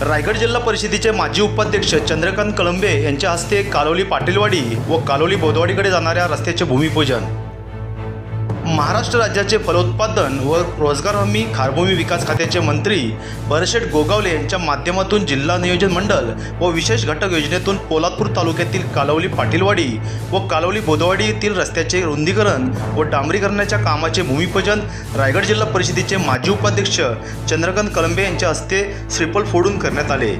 रायगड जिल्हा परिषदेचे माजी उपाध्यक्ष चंद्रकांत कळंबे यांच्या हस्ते कालोली पाटीलवाडी व कालोली बोदवाडीकडे जाणाऱ्या रस्त्याचे भूमिपूजन. महाराष्ट्र राज्याचे फलोत्पादन व रोजगार हमी खारभूमी विकास खात्याचे मंत्री बरशेठ गोगावले यांच्या माध्यमातून जिल्हा नियोजन मंडळ व विशेष घटक योजनेतून पोलादपूर तालुक्यातील कालवली पाटीलवाडी व कालवली बोदवाडी येथील रस्त्याचे रुंदीकरण व डांबरीकरणाच्या कामाचे भूमिपूजन रायगड जिल्हा परिषदेचे माजी उपाध्यक्ष चंद्रकांत कलंबे यांच्या हस्ते श्रीफल फोडून करण्यात आले.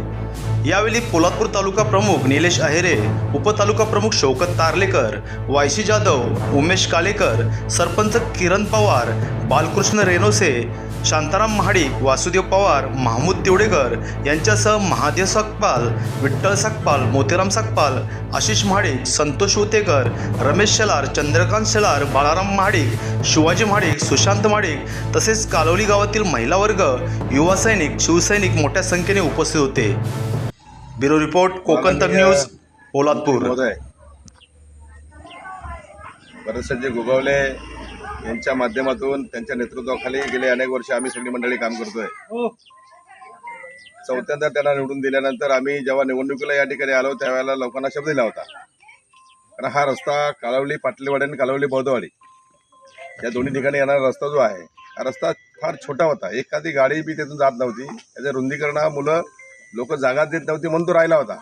यावेळी पोलादपूर तालुका प्रमुख निलेश अहेरे उपतालुका प्रमुख शौकत तारलेकर वायसी जाधव उमेश कालेकर सरपंच किरण पवार बालकृष्ण रेनोसे शांताराम महाडिक वासुदेव पवार महमूद तिवडेकर यांच्यासह महादेव सकपाल विठ्ठल सकपाल मोतीराम सकपाल आशिष महाडिक संतोष उतेकर रमेश शेलार चंद्रकांत शेलार बाळाराम महाडिक शिवाजी महाडिक सुशांत महाडिक तसेच कालवली गावातील महिला वर्ग युवा सैनिक शिवसैनिक मोठ्या संख्येने उपस्थित होते. ब्युरो रिपोर्ट कोकण तक न्यूज पोलादपूर. महोदय भरतसंजय गोगावले यांच्या माध्यमातून त्यांच्या नेतृत्वाखाली गेले अनेक वर्ष आम्ही सगळी मंडळी काम करतोय. चौथ्यांदा त्यांना निवडून दिल्यानंतर आम्ही जेव्हा निवडणुकीला या ठिकाणी आलो त्यावेळेला लोकांना शब्द दिला होता. कारण हा रस्ता कालवली पाटलीवाडी आणि कालवली बौद्धवाडी या दोन्ही ठिकाणी येणारा रस्ता जो आहे हा रस्ता फार छोटा होता. एखादी गाडी बी तिथून जात नव्हती. त्याच्या रुंदीकरणामुळं लोक जागा देत नव्हती म्हणून तो राहिला होता.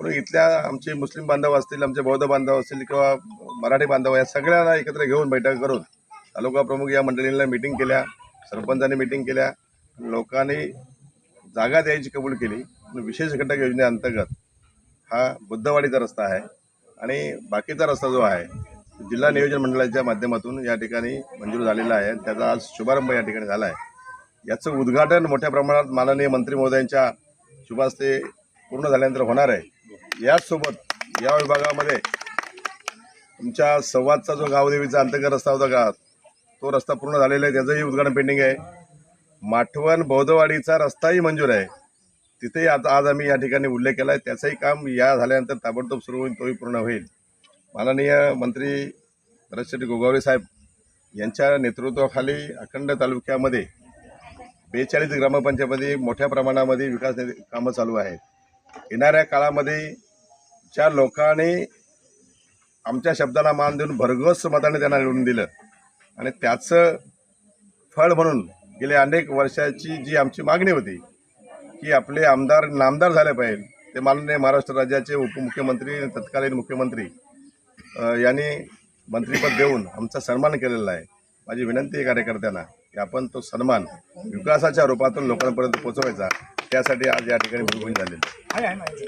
पण इथल्या आमचे मुस्लिम बांधव असतील आमचे बौद्ध बांधव असतील किंवा मराठी बांधव या सगळ्यांना एकत्र घेऊन बैठक करून तालुका प्रमुख या मंडळींना मिटिंग केल्या सरपंचांनी मिटिंग केल्या लोकांनी जागा द्यायची कबूल केली. विशेष घटक योजनेअंतर्गत हा बुद्धवाडीचा रस्ता आहे आणि बाकीचा रस्ता जो आहे जिल्हा नियोजन मंडळाच्या माध्यमातून या ठिकाणी मंजूर झालेला आहे. त्याचा आज शुभारंभ या ठिकाणी झाला आहे. याचं उद्घाटन मोठ्या प्रमाणात माननीय मंत्री महोदयांच्या सुभाष ते पूर्ण झाल्यानंतर होणार आहे. याचसोबत या विभागामध्ये तुमच्या संवादचा जो गावदेवीचा अंतर्गत रस्ता होता का तो रस्ता पूर्ण झालेला आहे त्याचंही उद्घाटन पेंडिंग आहे. माठवण बौद्धवाडीचा रस्ताही मंजूर आहे. तिथेही आता आज आम्ही या ठिकाणी उल्लेख केला आहे त्याचंही काम या झाल्यानंतर ताबडतोब सुरू होईल तोही पूर्ण होईल. माननीय मंत्री भरतशेट्टी गोगावले साहेब यांच्या नेतृत्वाखाली अखंड तालुक्यामध्ये बेचाळीस ग्रामपंचायतमध्ये मोठ्या प्रमाणामध्ये विकास कामं चालू आहेत. येणाऱ्या काळामध्ये ज्या लोकांनी आमच्या शब्दाला मान देऊन भरघोस मताने त्यांना निवडून दिलं आणि त्याचं फळ म्हणून गेल्या अनेक वर्षाची जी आमची मागणी होती की आपले आमदार नामदार झाले पाहिजे ते माननीय महाराष्ट्र राज्याचे उपमुख्यमंत्री आणि तत्कालीन मुख्यमंत्री यांनी मंत्रीपद देऊन आमचा सन्मान केलेला आहे. माझी विनंती आहे कार्यकर्त्यांना. की आपण तो सन्मान विकासाच्या रूपातून लोकांपर्यंत पोहोचवायचा त्यासाठी आज या ठिकाणी भूमिपूजन झालेलं आहे.